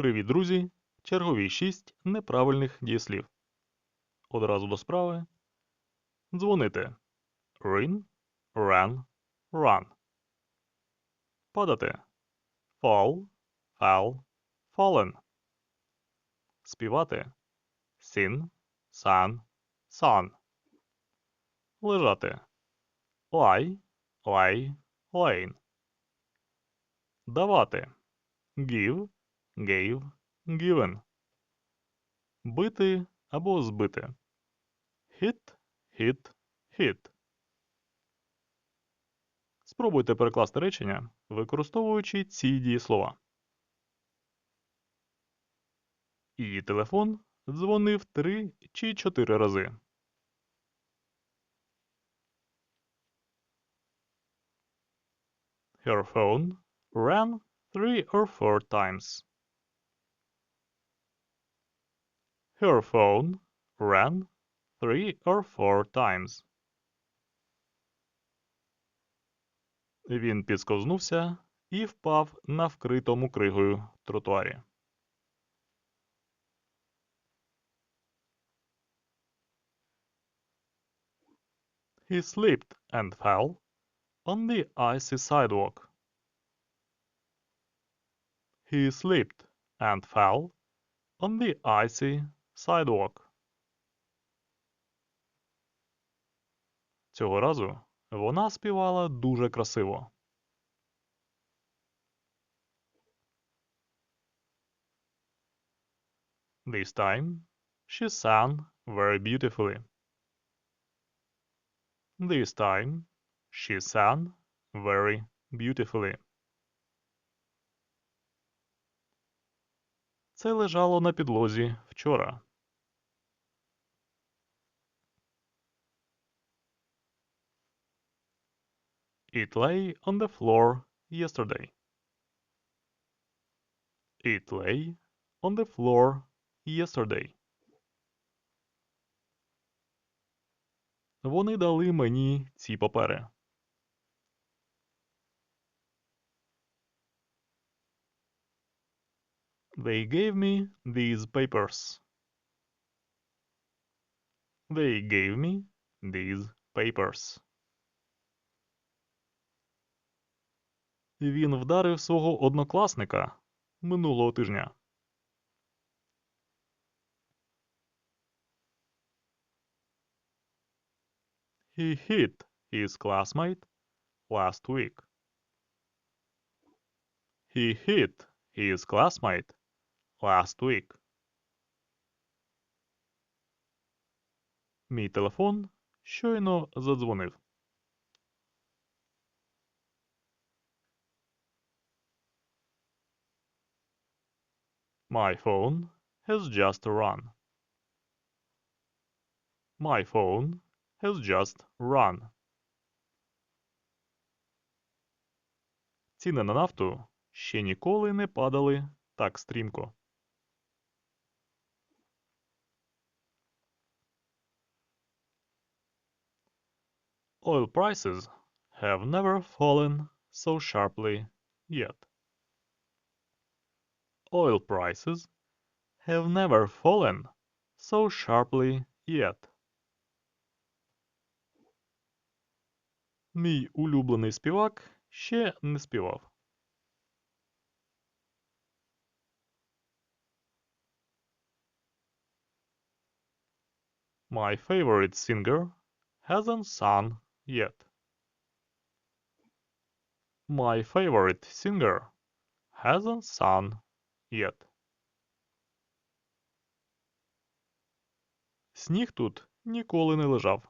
Привіт, друзі! Чергові 6 неправильних дієслів. Одразу до справи. Дзвонити. Ring, ran, run. Падати. Fall, fell, fallen. Співати. Sing, sang, sung. Лежати. Lie, lay, lain. Давати. Give, gave, given. Бити або збити. Hit, hit, hit. Спробуйте перекласти речення, використовуючи ці дієслова. Її телефон дзвонив три чи чотири рази. Her phone rang three or four times. Her phone rang three or four times. Він підсковзнувся і впав на вкритому кригою тротуарі. He slipped and fell on the icy sidewalk. He slipped and fell on the icy sidewalk. Цього разу вона співала дуже красиво. This time she sang very beautifully. This time she sang very beautifully. Це лежало на підлозі вчора. It lay on the floor yesterday. It lay on the floor yesterday. Вони дали мені ці папери. They gave me these papers. They gave me these papers. Він вдарив свого однокласника минулого тижня. He hit his classmate last week. He hit his classmate last week. Мій телефон щойно задзвонив. My phone has just run. My phone has just run. Ціни на нафту ще ніколи не падали так стрімко. Oil prices have never fallen so sharply yet. Oil prices have never fallen so sharply yet. Мій улюблений співак ще не співав. My favorite singer hasn't sung yet. My favorite singer hasn't sung yet. Сніг тут ніколи не лежав.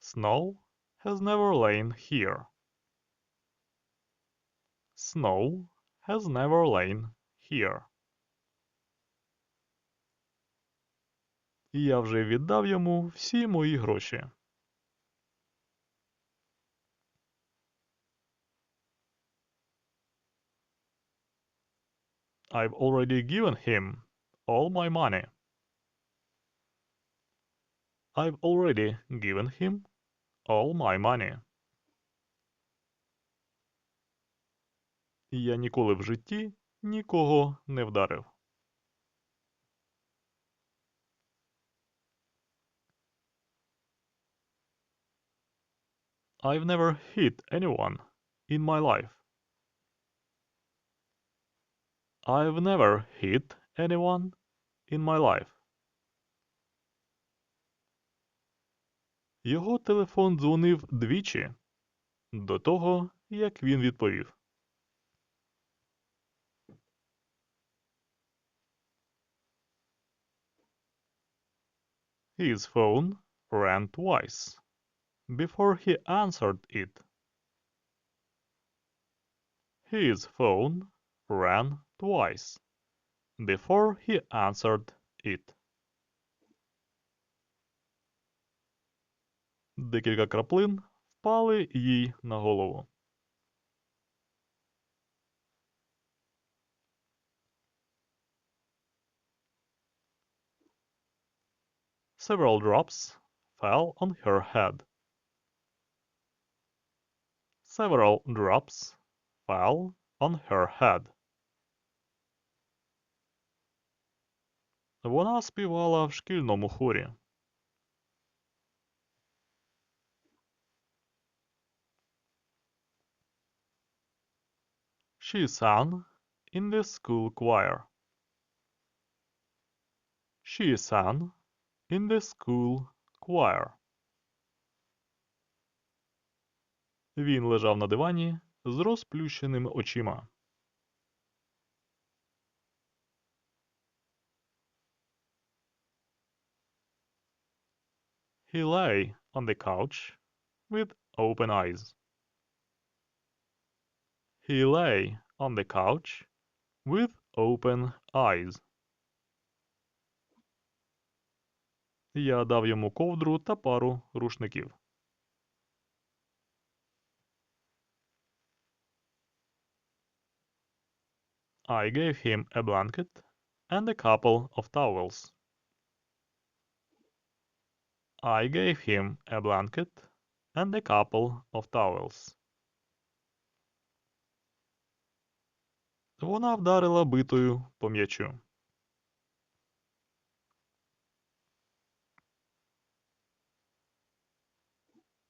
Snow has never lain here. Snow has never lain here. Я вже віддав йому всі мої гроші. I've already given him all my money. I've already given him all my money. Я ніколи в житті нікого не вдарив. I've never hit anyone in my life. I've never hit anyone in my life. Його телефон дзвонив двічі до того, як він відповів. His phone rang twice before he answered it. His phone rang twice before he answered it. Декілька краплин впали їй на голову. Several drops fell on her head. Several drops fell on her head. Вона співала в шкільному хорі. She sang in the school choir. She sang in the school choir. Він лежав на дивані з розплющеними очима. He lay on the couch with open eyes. He lay on the couch with open eyes. Я дав йому ковдру та пару рушників. I gave him a blanket and a couple of towels. I gave him a blanket and a couple of towels. Вона вдарила битою по м'ячу.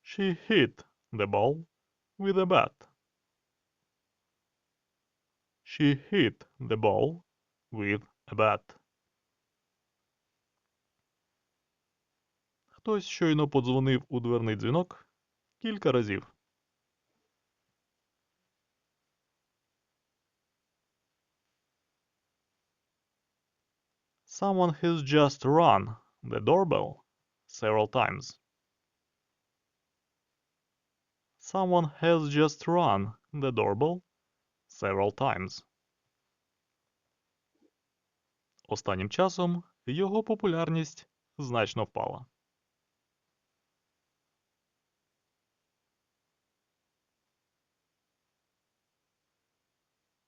She hit the ball with a bat. She hit the ball with a bat. Хтось щойно подзвонив у дверний дзвінок кілька разів. Someone has just run the doorbell several times. Someone has just run the doorbell several times. Останнім часом його популярність значно впала.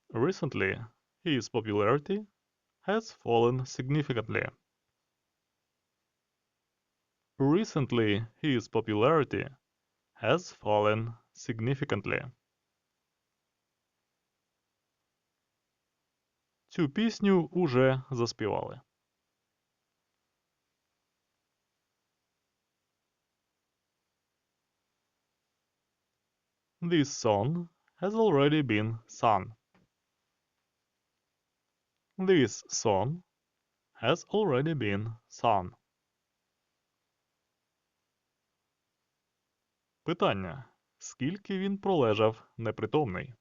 Recently, his popularity has fallen significantly. Recently, his popularity has fallen significantly. Цю пісню уже заспівали. This song has already been sung. This song has already been sung. Питання. Скільки він пролежав непритомний?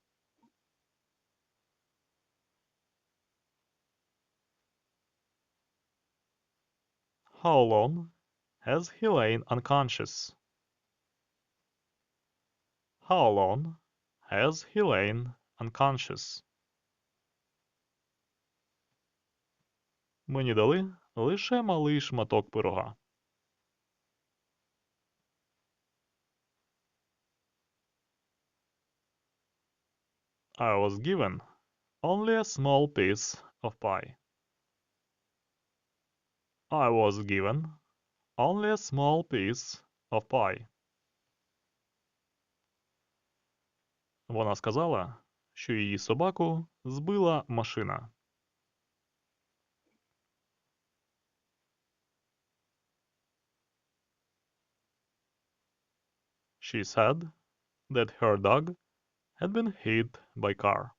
How long has he lain unconscious? How long has he lain unconscious? Мені дали лише малий шматок пирога. I was given only a small piece of pie. I was given only a small piece of pie. Вона сказала, що її собаку збила машина. She said that her dog had been hit by car.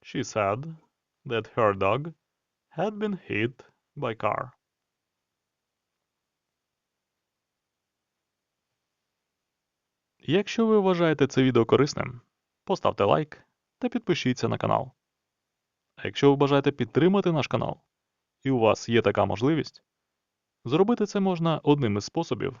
She said that her dog had been hit by car. Якщо ви вважаєте це відео корисним, поставте лайк та підпишіться на канал. А якщо ви бажаєте підтримати наш канал, і у вас є така можливість, зробити це можна одним із способів,